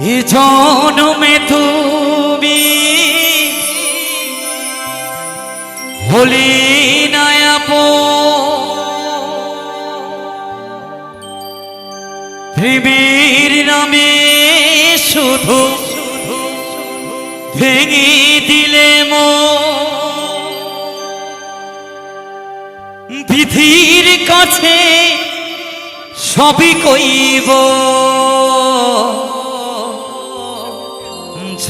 এ জনমে তুমি। হলি নায়াপ পৃথিবীর নামে শুধু ভেঙে দিলে মো। বিধির কাছে সবই কইব।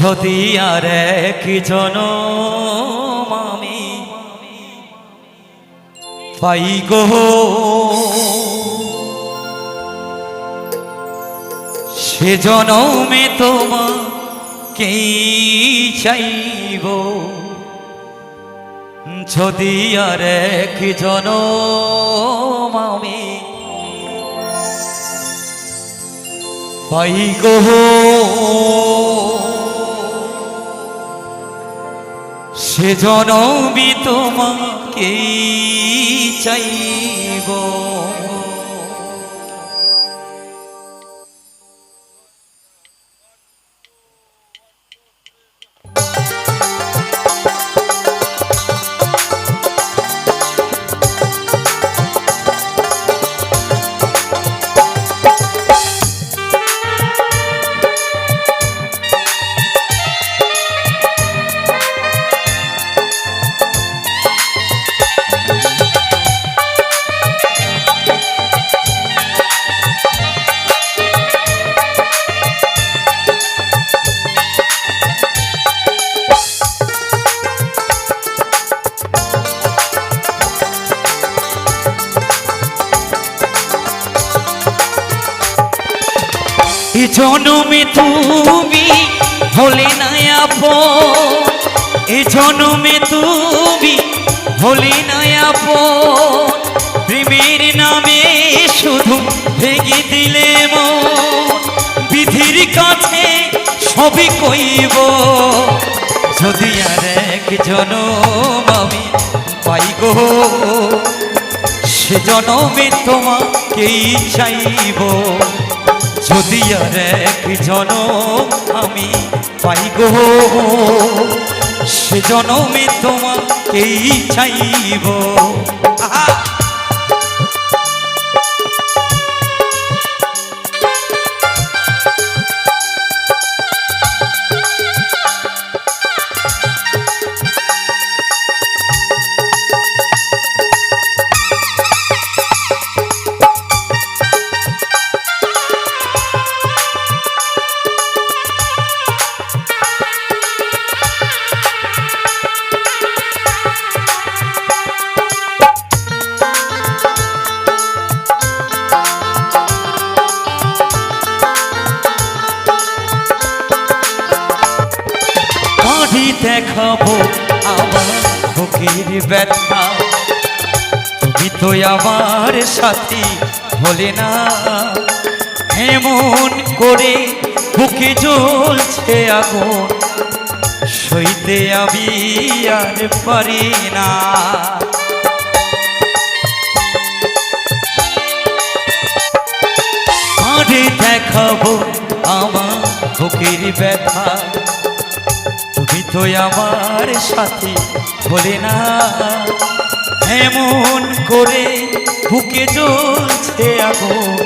যদি আর এক জন আমি। পাই গো। সে জনমে তোমাকেই চাইব। যদি আর এক জন আমি। পাই গো। সে জনবি তোমাকে চাইব। এ জনমে তুমি হলে না আপন এ জনমে তুমি হলে না আপন প্রেমের নামে শুধু ভেঙে দিলে বিধির কাছে সবই কইব। যদি আর এক জনম আমি পাই গো, সে জনমে তোমাকেই চাইব। যদি আর এক জনম আমি পাই গো সে জনমে তোমাকেই চাইব। দেখাবো আমার বুকের ব্যথা। তুমি তো আমার সাথী হলে না। এমন করে বুকে জ্বলছে আগুন, সইতে আমি আর পারি না। দেখাবো আমার বুকের ব্যথা। তুমি তো আমার সাথী বলে না। এমন করে বুকে জ্বলছে আগুন,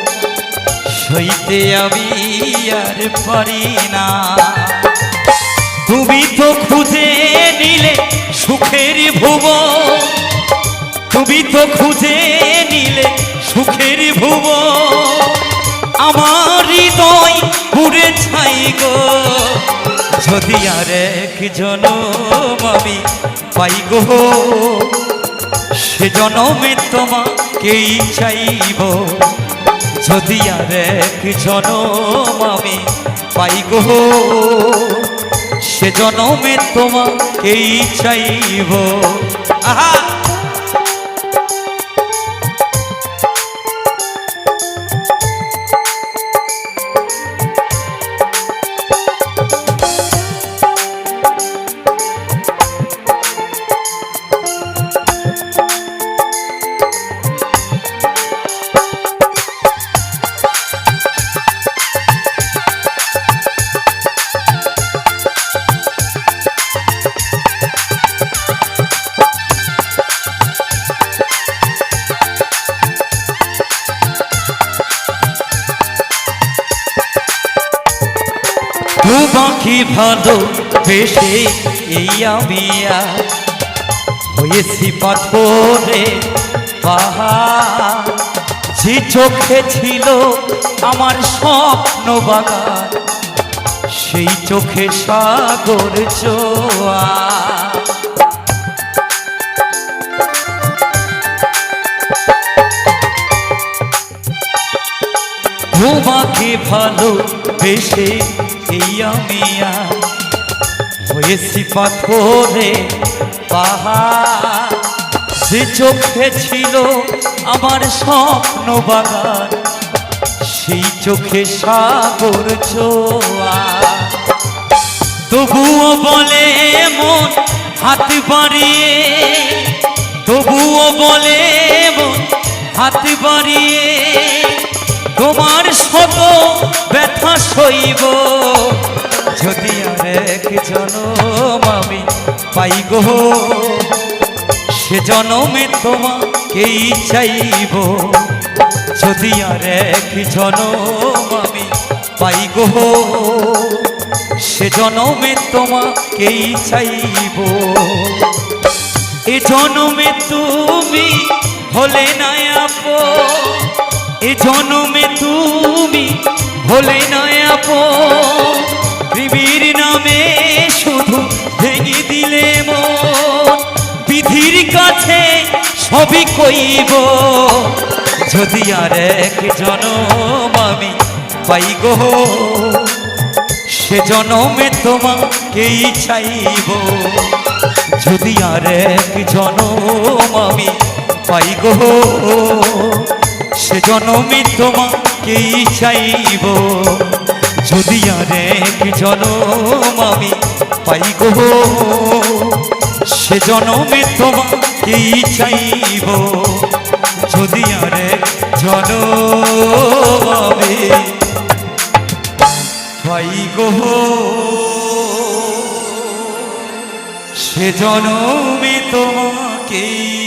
সইতে আমি আর পারি না। তুমি তো খুঁজে নিলে সুখের ভুব তুমি তো খুঁজে নিলে সুখের ভুব আমার হৃদয় পুরে ছাই গো। যদি আর এক জনম আমি পাই গো, সে জনমে তোমাকেই চাইব। যদি আর এক জনম আমি পাই গো, সে জনমে তোমাকেই চাইব। আহা! তোমাকে ভালো বেশে এই আমি আর। হয়েছি পাথরে পাহাড়। যে চোখে ছিল আমার স্বপ্ন বাগান, সেই চোখে সাগর চোয়া তোমাকে ভালো বেশে এই আমি হয়েছি পাথরে পাহাড়। যে চোখে ছিল আমার স্বপ্ন বাগান, সেই চোখে সাগর চোয়া তবুও বলে মন হাত বাড়িয়ে, তবুও বলে মন হাত বাড়িয়ে, তোমার শত ব্যথা সইব যদি আর এক জনম আমি পাই গো, সে জনমে তোমাকেই চাইব। যদি আর এক জনম আমি পাই গো, সে জনমে তোমাকেই চাইব। এ জনমে তুমি হলে না আপো এ জনমে তুমি হলে না আপো পৃথিবীর নামে শুধু ভেঙে দিলে মন। বিধির কাছে সবই কইব, যদি আর এক জনম আমি পাই গো, সে জনমে তোমাকেই চাইব। যদি আর এক জনম আমি পাই গো, সে জনমে তোমাকেই চাইব। যদি আর এক জনম আমি পাই গো। সে জনমে তোমাকেই চাইব। যদি আর এক জনম আমি গো। সে জনমে তোমাকেই